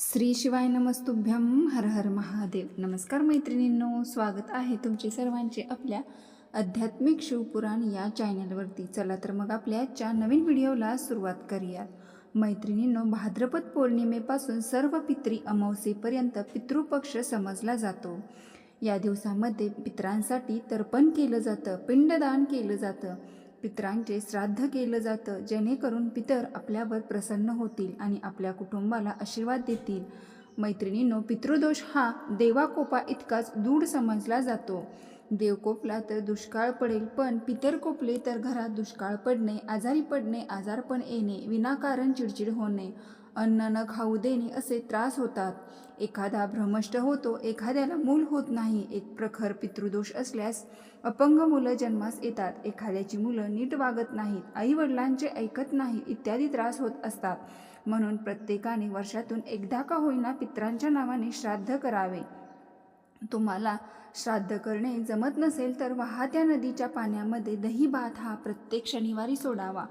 श्री शिवाय नमस्तुभ्यम हर हर महादेव. नमस्कार मैत्रिणींनो स्वागत आहे तुमचे सर्वांचे आपल्या आध्यात्मिक शिवपुराण या चॅनलवरती चला तर मग आपल्या आजच्या नवीन व्हिडिओला सुरुवात करूयात. मैत्रिणींनो भाद्रपद पौर्णिमेपासून सर्व पित्री अमावसेपर्यंत पितृपक्ष समजला जातो. या दिवसामध्ये पितरांसाठी तर्पण केलं जातं पिंडदान केलं जातं. पितरांचे श्राद्ध केलं जातं. जेणेकरून पितर आपल्यावर प्रसन्न होतील आणि आपल्या कुटुंबाला आशीर्वाद देतील. मैत्रिणींनो पितृदोष हा देवाकोपा इतकाच दूर समजला जातो. देव कोपला तर दुष्काळ पडेल पण पितर कोपले तर घरात दुष्काळ पडणे आजारी पडणे आजारपण येणे विनाकारण चिडचिड होणे अन्न न खाऊ देणे असे त्रास होतात. एखादा भ्रमष्ट होतो एखाद्याला मूल होत नाही एक प्रखर पितृदोष असल्यास अपंग मुलं जन्मास येतात एखाद्याची मुलं नीट वागत नाहीत आईवडिलांचे ऐकत नाही इत्यादी त्रास होत असतात. म्हणून प्रत्येकाने वर्षातून एकदा का होईना पित्रांच्या नावाने श्राद्ध करावे. तुम्हाला श्राद्ध करणे जमत नसेल तर वाहत्या नदीच्या पाण्यामध्ये दही भात हा प्रत्येक शनिवारी सोडावा.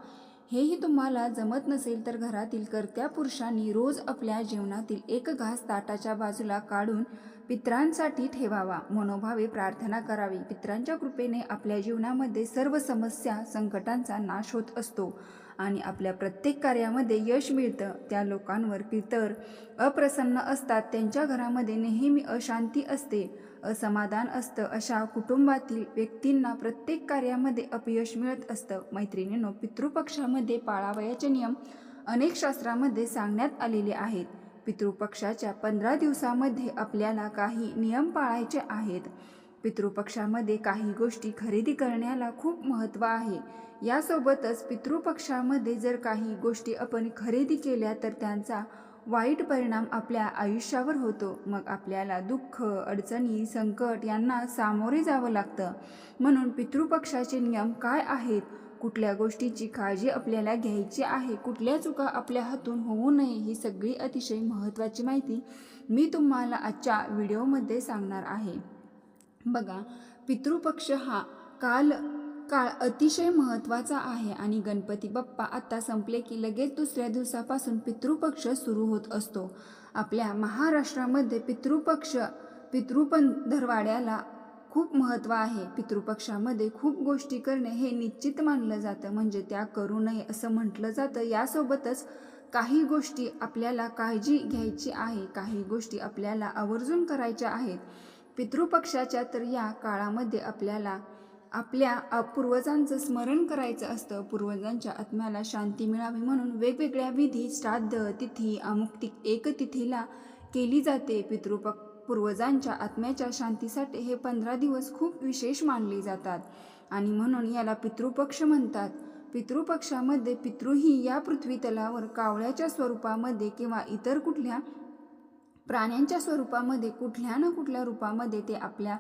हेही तुम्हाला जमत नसेल तर घरातील कर्त्या पुरुषांनी रोज आपल्या जेवणातील एक घास ताटाच्या बाजूला काढून पित्रांसाठी ठेवावा. मनोभावे प्रार्थना करावी. पित्रांच्या कृपेने आपल्या जीवनामध्ये सर्व समस्या संकटांचा नाश होत असतो आणि आपल्या प्रत्येक कार्यामध्ये यश मिळतं. त्या लोकांवर पितर अप्रसन्न असतात. त्यांच्या घरामध्ये नेहमी अशांती असते. असमाधान असतं. अशा कुटुंबातील व्यक्तींना प्रत्येक कार्यामध्ये अपयश मिळत असतं. मैत्रिणींनो पितृपक्षामध्ये पाळावयाचे नियम अनेक शास्त्रामध्ये सांगण्यात आलेले आहेत. पितृपक्षाच्या पंधरा दिवसामध्ये आपल्याला काही नियम पाळायचे आहेत. पितृपक्षामध्ये काही गोष्टी खरेदी करण्याला खूप महत्त्व आहे. यासोबतच पितृपक्षामध्ये जर काही गोष्टी आपण खरेदी केल्या तर त्यांचा वाईट परिणाम आपल्या आयुष्यावर होतो. मग आपल्याला दुःख अडचणी संकट यांना सामोरे जावं लागतं. म्हणून पितृपक्षाचे नियम काय आहेत? कुठल्या गोष्टीची काळजी आपल्याला घ्यायची आहे? कुठल्या चुका आपल्या हातून होऊ नये? ही सगळी अतिशय महत्त्वाची माहिती मी तुम्हाला आजच्या व्हिडिओमध्ये सांगणार आहे. बघा पितृपक्ष हा काल काळ अतिशय महत्त्वाचा आहे आणि गणपती बाप्पा आता संपले की लगेच दुसऱ्या दिवसापासून पितृपक्ष सुरू होत असतो. आपल्या महाराष्ट्रामध्ये पितृपक्ष पितृपंधरवाड्याला खूप महत्त्व आहे. पितृपक्षामध्ये खूप गोष्टी करणे हे निश्चित मानलं जातं. म्हणजे त्या करू नये असं म्हटलं जातं. यासोबतच काही गोष्टी आपल्याला काळजी घ्यायची आहे. काही गोष्टी आपल्याला आवर्जून करायच्या आहेत. पितृपक्षाच्या तर या काळामध्ये आपल्याला आपल्या पूर्वजांचं स्मरण करायचं असतं. पूर्वजांच्या आत्म्याला शांती मिळावी म्हणून वेगवेगळ्या विधी श्राद्ध तिथी अमुक्ती एक तिथीला केली जाते. पितृपक पूर्वजांच्या आत्म्याच्या शांतीसाठी हे पंधरा दिवस खूप विशेष मानले जातात. आणि म्हणून याला पितृपक्ष म्हणतात. पितृपक्षामध्ये पितृही या पृथ्वी तलावर कावळ्याच्या स्वरूपामध्ये किंवा इतर कुठल्या प्राण्यांच्या स्वरूपामध्ये कुठल्या ना कुठल्या रूपामध्ये ते आपल्या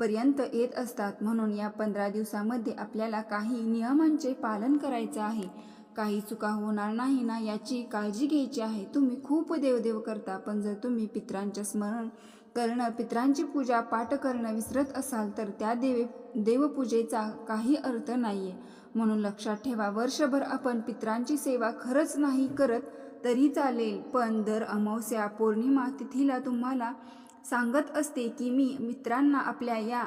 पर्यंत येत असतात. म्हणून या पंधरा दिवसामध्ये आपल्याला काही नियमांचे पालन करायचं आहे. काही चुका होणार नाही ना याची काळजी घ्यायची आहे. तुम्ही खूप देवदेव करता. पण जर तुम्ही पित्रांचे स्मरण करणं पित्रांची पूजा पाठ करणं विसरत असाल तर त्या देवे देवपूजेचा काही अर्थ नाही आहे म्हणून लक्षात ठेवा वर्षभर आपण पित्रांची सेवा खरंच नाही करत तरी चालेल. पण दर अमावस्या पौर्णिमा तिथीला तुम्हाला सांगत असते की मी मित्रांना आपल्या या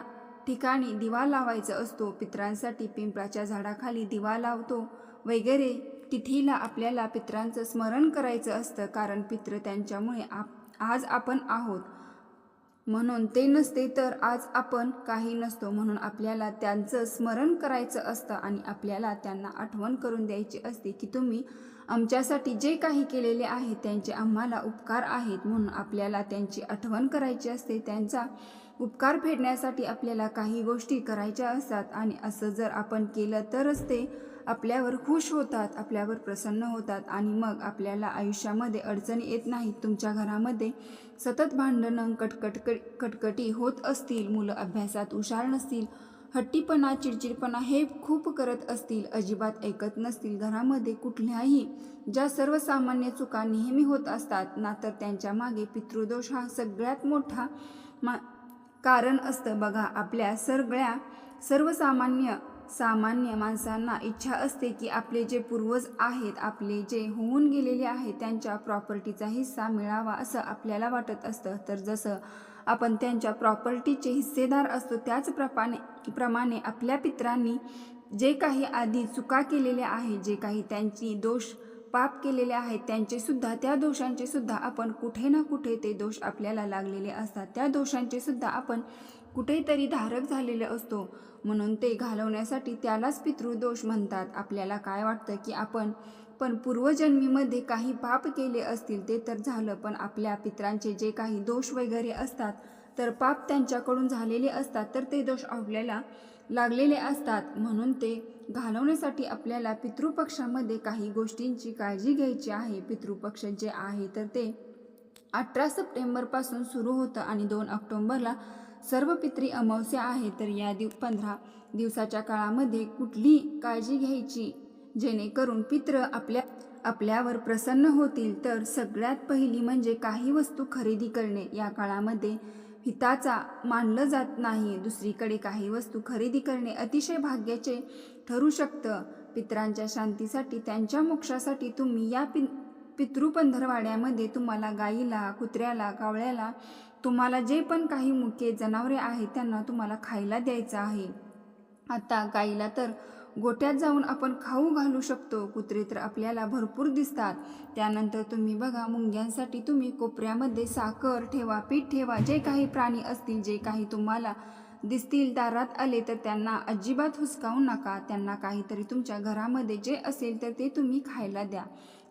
ठिकाणी दिवा लावायचा असतो. पित्रांसाठी पिंपळाच्या झाडाखाली दिवा लावतो वगैरे. तिथीला आपल्याला पित्रांचं स्मरण करायचं असतं कारण पित्र त्यांच्यामुळे आप आज आपण आहोत. म्हणून ते नसते तर आज आपण काही नसतो म्हणून आपल्याला त्यांचं स्मरण करायचं असतं आणि आपल्याला त्यांना आठवण करून द्यायची असते की तुम्ही आमच्यासाठी जे काही केलेले आहे त्यांचे आम्हाला उपकार आहेत म्हणून आपल्याला त्यांची आठवण करायची असते. त्यांचा उपकार फेडण्यासाठी आपल्याला काही गोष्टी करायच्या असतात आणि असं जर आपण केलं तरच ते आपल्यावर खुश होतात आपल्यावर प्रसन्न होतात आणि मग आपल्याला आयुष्यामध्ये अडचणी येत नाहीत. तुमच्या घरामध्ये सतत भांडणं कटकट कटकटी होत असतील मुलं अभ्यासात हुशार नसतील हट्टीपणा चिडचिडपणा हे खूप करत असतील अजिबात ऐकत नसतील. घरामध्ये कुठल्याही ज्या सर्वसामान्य चुका नेहमी होत असतात ना तर त्यांच्या मागे पितृदोष हा सगळ्यात मोठा मा कारण असतं. बघा आपल्या सगळ्या सर्वसामान्य सामान्य माणसांना इच्छा असते की आपले जे पूर्वज आहेत आपले जे होऊन गेलेले आहेत त्यांच्या प्रॉपर्टीचा हिस्सा मिळावा असं आपल्याला वाटत असतं. तर जसं आपण त्यांच्या प्रॉपर्टीचे हिस्सेदार असतो त्याचप्रमाणे प्रमाणे आपल्या पित्रांनी जे काही आधी चुका केलेल्या आहे जे काही त्यांची दोष पाप केलेले आहेत त्यांचे सुद्धा त्या दोषांचे सुद्धा आपण कुठे ना कुठे ते दोष आपल्याला लागलेले असतात. त्या दोषांचे सुद्धा आपण कुठेतरी धारक झालेला असतो. म्हणून ते घालवण्यासाठी त्यालाच पितृदोष म्हणतात. आपल्याला काय वाटतं की आपण पण पूर्वजन्मीमध्ये काही पाप केले असतील ते तर झालं. पण आपल्या पित्रांचे जे काही दोष वगैरे असतात तर पाप त्यांच्याकडून झालेले असतात तर ते दोष आपल्याला लागलेले असतात. म्हणून ते घालवण्यासाठी आपल्याला पितृपक्षामध्ये काही गोष्टींची काळजी घ्यायची आहे. पितृपक्ष जे आहे तर ते अठरा सप्टेंबरपासून सुरू होतं आणि दोन ऑक्टोंबरला सर्व पित्री अमावस्या आहे तर या दिव पंधरा दिवसाच्या काळामध्ये कुठली काळजी घ्यायची जेणेकरून पित्र आपल्या आपल्यावर प्रसन्न होतील. तर सगळ्यात पहिली म्हणजे काही वस्तू खरेदी करणे. या काळामध्ये हिताचा मानलं जात नाही. दुसरीकडे काही वस्तू खरेदी करणे अतिशय भाग्याचे ठरू शकतं. पित्रांच्या शांतीसाठी त्यांच्या मोक्षासाठी तुम्ही या पि पितृपंधरवाड्यामध्ये तुम्हाला गाईला कुत्र्याला कावळ्याला तुम्हाला जे पण काही मुके जनावरे आहेत त्यांना तुम्हाला खायला द्यायचं आहे. आता गाईला तर गोट्यात जाऊन आपण खाऊ घालू शकतो. कुत्रे तर आपल्याला भरपूर दिसतात. त्यानंतर तुम्ही बघा मुंग्यांसाठी तुम्ही कोपऱ्यामध्ये साखर ठेवा पीठ ठेवा जे काही प्राणी असतील जे काही तुम्हाला दिसतील दारात आले तर त्यांना अजिबात हुसकावू नका. त्यांना काहीतरी तुमच्या घरामध्ये जे असेल तर ते तुम्ही खायला द्या.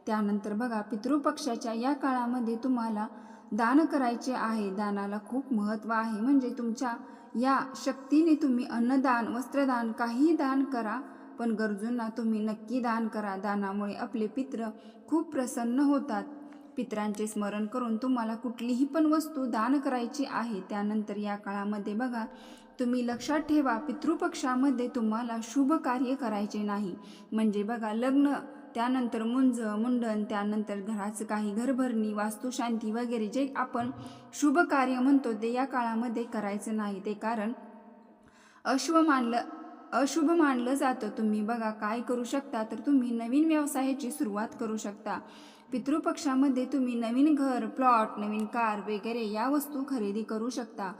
त्यानंतर बघा पितृपक्षाच्या या काळामध्ये तुम्हाला दान करायचे आहे. दानाला खूप महत्त्व आहे. म्हणजे तुमच्या या शक्तीने तुम्ही अन्नदान वस्त्रदान काही दान करा पण गरजूंना तुम्ही नक्की दान करा. दानामुळे आपले पित्र खूप प्रसन्न होतात. पित्रांचे स्मरण करून तुम्हाला कुठलीही पण वस्तू दान करायची आहे. त्यानंतर या काळामध्ये बघा तुम्ही लक्षात ठेवा पितृपक्षामध्ये तुम्हाला शुभ कार्य करायचे नाही. म्हणजे बघा लग्न त्यानंतर मुंज मुंडन त्यानंतर घराचं काही घरभरणी वास्तुशांती वगैरे जे आपण शुभ कार्य म्हणतो ते या काळामध्ये करायचं नाही. ते कारण अशुभ मानलं अशुभ मानलं जातं. तुम्ही बघा काय करू शकता तर तुम्ही नवीन व्यवसायाची सुरुवात करू शकता. पितृपक्षामध्ये तुम्ही नवीन घर प्लॉट नवीन कार वगैरे या वस्तू खरेदी करू शकता.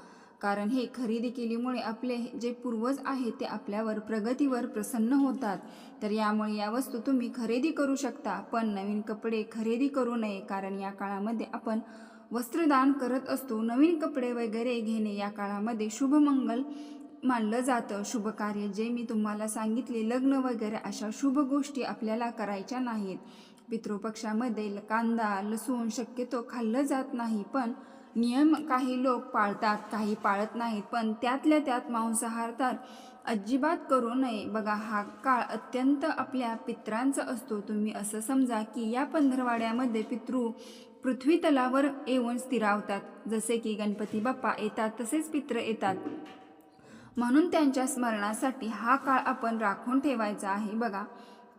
कारण हे खरेदी केल्यामुळे आपले जे पूर्वज आहेत ते आपल्यावर प्रगतीवर प्रसन्न होतात. तर यामुळे या वस्तू तुम्ही खरेदी करू शकता. पण नवीन कपडे खरेदी करू नये कारण या काळामध्ये आपण वस्त्रदान करत असतो. नवीन कपडे वगैरे घेणे या काळामध्ये शुभमंगल मानलं जातं. शुभ कार्य जे मी तुम्हाला सांगितले लग्न वगैरे अशा शुभ गोष्टी आपल्याला करायच्या नाहीत. पितृपक्षामध्ये कांदा लसूण शक्यतो खाल्लं जात नाही. पण नियम काही लोक पाळतात काही पाळत नाहीत पण त्यातल्या त्यात मांसाहार तर अजिबात करू नये. बघा हा काळ अत्यंत आपल्या पित्रांचा असतो. तुम्ही असं समजा की या पंधरवाड्यामध्ये पितृ पृथ्वी तलावर येऊन स्थिरावतात. जसे की गणपती बाप्पा येतात तसेच पित्र येतात. म्हणून त्यांच्या स्मरणासाठी हा काळ आपण राखून ठेवायचा आहे. बघा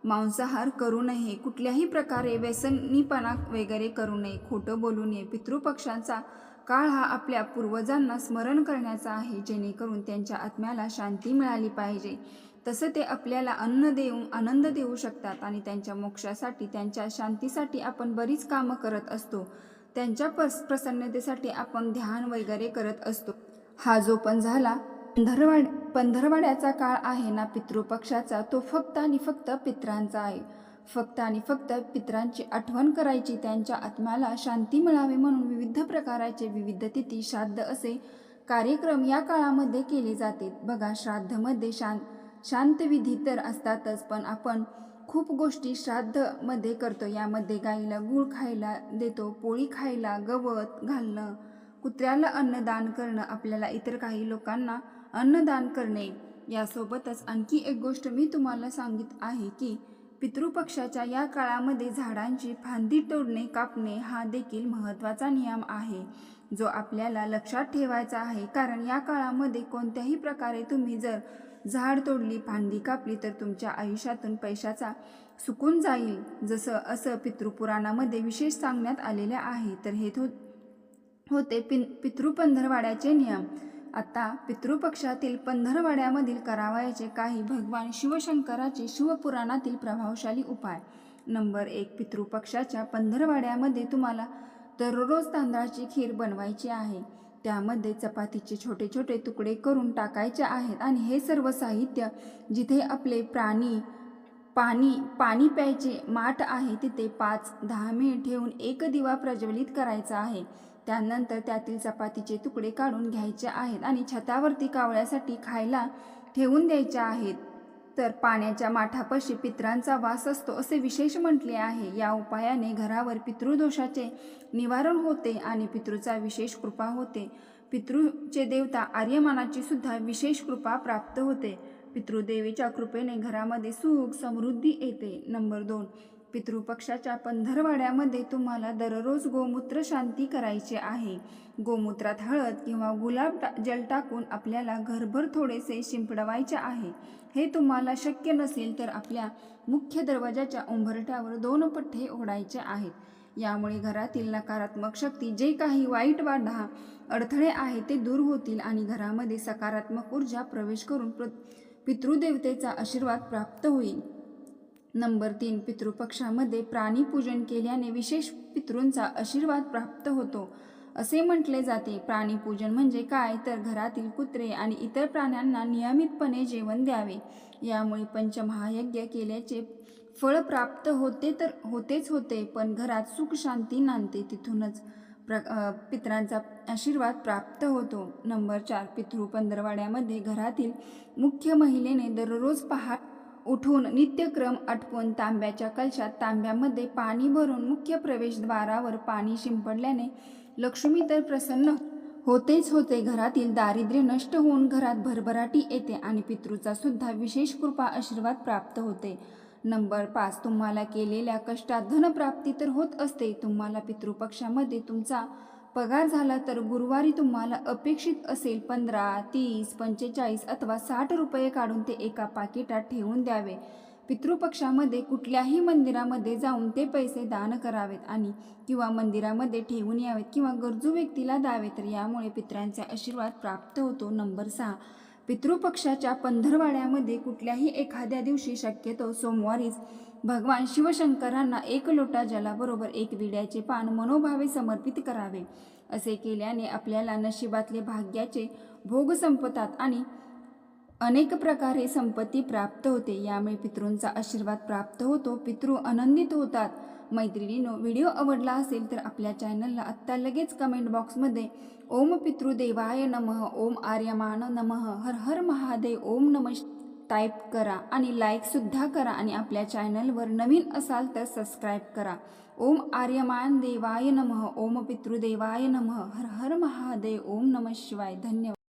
मांसाहार करू नये. कुठल्याही प्रकारे व्यसनीपणा वगैरे करू नये. खोटं बोलू नये. पितृपक्षांचा काळ हा आपल्या पूर्वजांना स्मरण करण्याचा आहे जेणेकरून त्यांच्या आत्म्याला शांती मिळाली पाहिजे. तसं ते आपल्याला अन्न देऊन आनंद देऊ शकतात आणि त्यांच्या मोक्षासाठी त्यांच्या शांतीसाठी आपण बरीच कामं करत असतो. त्यांच्या पस प्रसन्नतेसाठी आपण ध्यान वगैरे करत असतो. हा जो पण झाला पंधरवाड पंधरवाड्याचा काळ आहे ना पितृपक्षाचा तो फक्त आणि फक्त पित्रांचा आहे. फक्त आणि फक्त पित्रांची आठवण करायची त्यांच्या आत्म्याला शांती मिळावी म्हणून विविध प्रकाराचे विविध तिथी श्राद्ध असे कार्यक्रम या काळामध्ये केले जाते. बघा श्राद्धमध्ये शांत शांतविधी तर असतातच पण आपण खूप गोष्टी श्राद्धमध्ये करतो. यामध्ये गाईला गूळ खायला देतो पोळी खायला गवत घालणं कुत्र्याला अन्नदान करणं आपल्याला इतर काही लोकांना अन्नदान करणे. यासोबतच आणखी एक गोष्ट मी तुम्हाला सांगित आहे की पितृपक्षाच्या या काळामध्ये झाडांची फांदी तोडणे कापणे हा देखील महत्त्वाचा नियम आहे जो आपल्याला लक्षात ठेवायचा आहे. कारण या काळामध्ये कोणत्याही प्रकारे तुम्ही जर झाड तोडली फांदी कापली तर तुमच्या आयुष्यातून पैशाचा सुकून जाईल. जसं असं पितृपुराणामध्ये विशेष सांगण्यात आलेले आहे. तर हे होते पिन पितृपंधरवाड्याचे नियम. आता पितृपक्षातील पंधरवाड्यामधील करावयाचे काही भगवान शिवशंकराचे शिवपुराणातील प्रभावशाली उपाय. नंबर एक पितृपक्षाच्या पंधरवाड्यामध्ये तुम्हाला दररोज तांदळाची खीर बनवायची आहे. त्यामध्ये चपातीचे छोटे छोटे तुकडे करून टाकायचे आहेत आणि हे सर्व साहित्य जिथे आपले प्राणी पाणी पाणी प्यायचे माठ आहे तिथे पाच दहा मिनिट ठेवून एक दिवा प्रज्वलित करायचा आहे. त्यानंतर त्यातील चपातीचे तुकडे काढून घ्यायचे आहेत आणि छतावरती कावळ्यासाठी खायला ठेवून द्यायचे आहेत. तर पाण्याच्या माठापाशी पित्रांचा वास असतो असे विशेष म्हटले आहे. या उपायाने घरावर पितृदोषाचे निवारण होते आणि पितृचा विशेष कृपा होते. पितृचे देवता आर्यमानाची सुद्धा विशेष कृपा प्राप्त होते. पितृदेवीच्या कृपेने घरामध्ये सुख समृद्धी येते. नंबर दोन. पितृपक्षाच्या पंधरवाड्यामध्ये तुम्हाला दररोज गोमूत्र शांती करायचे आहे. गोमूत्रात हळद किंवा गुलाब टा जल टाकून आपल्याला घरभर थोडेसे शिंपडवायचे आहे. हे तुम्हाला शक्य नसेल तर आपल्या मुख्य दरवाजाच्या उंबरठ्यावर दोन पठ्ठे ओढायचे आहेत. यामुळे घरातील नकारात्मक शक्ती जे काही वाईट वाढा अडथळे आहेत ते दूर होतील आणि घरामध्ये सकारात्मक ऊर्जा प्रवेश करून प्र पितृदेवतेचा आशीर्वाद प्राप्त होईल. नंबर तीन पितृपक्षामध्ये प्राणीपूजन केल्याने विशेष पितृंचा आशीर्वाद प्राप्त होतो. असे म्हटले जाते. प्राणीपूजन म्हणजे काय? तर घरातील कुत्रे आणि इतर प्राण्यांना नियमितपणे जेवण द्यावे. यामुळे पंचमहायज्ञ केल्याचे फळ प्राप्त होते तर होतेच होते पण घरात सुख शांती नांदते तिथूनच प्र पित्रांचा पितरांचा आशीर्वाद प्राप्त होतो. नंबर चार पितृ पंधरवाड्यामध्ये घरातील मुख्य महिलेने दररोज पहा उठून नित्यक्रम आटपून तांब्याच्या कलशात तांब्यामध्ये पाणी भरून मुख्य प्रवेशद्वारावर पाणी शिंपडल्याने लक्ष्मी तर प्रसन्न. होतेच होते घरातील दारिद्र्य नष्ट होऊन घरात भरभराटी येते आणि पितृचा सुद्धा विशेष कृपा आशीर्वाद प्राप्त होते. नंबर पाच तुम्हाला केलेल्या कष्टात धनप्राप्ती तर होत असते. तुम्हाला पितृपक्षामध्ये तुमचा पगार झाला तर गुरुवारी तुम्हाला अपेक्षित असेल पंधरा तीस पंचेचाळीस अथवा साठ रुपये काढून ते एका पाकिटात ठेवून द्यावे. पितृपक्षामध्ये कुठल्याही मंदिरामध्ये जाऊन ते पैसे दान करावेत आणि किंवा मंदिरामध्ये ठेवून यावेत किंवा गरजू व्यक्तीला द्यावे तर यामुळे पित्रांचा आशीर्वाद प्राप्त होतो. नंबर सहा. पितृपक्षाच्या पंधरवाड्यामध्ये कुठल्याही एखाद्या दिवशी शक्यतो सोमवारीच भगवान शिवशंकरांना एक लोटा जलाबरोबर एक विड्याचे पान मनोभावे समर्पित करावे असे केल्याने आपल्याला नशिबातले भाग्याचे भोग संपतात आणि अनेक प्रकारे संपत्ती प्राप्त होते. यामुळे पितृंचा आशीर्वाद प्राप्त होतो पितृ आनंदित होतात. मैत्रिणीनो व्हिडिओ आवडला असेल तर आपल्या चॅनलला आत्ता लगेच कमेंट बॉक्समध्ये ओम पितृदेवाय नमः ओम आर्यमान नमः हर हर महादेव ओम नम टाईप करा आणि लाईकसुद्धा करा आणि आपल्या चॅनलवर नवीन असाल तर सबस्क्राईब करा. ओम आर्यमान देवाय नमः ओम पितृदेवाय नमः हर हर महादेव ओम नम शिवाय. धन्यवाद.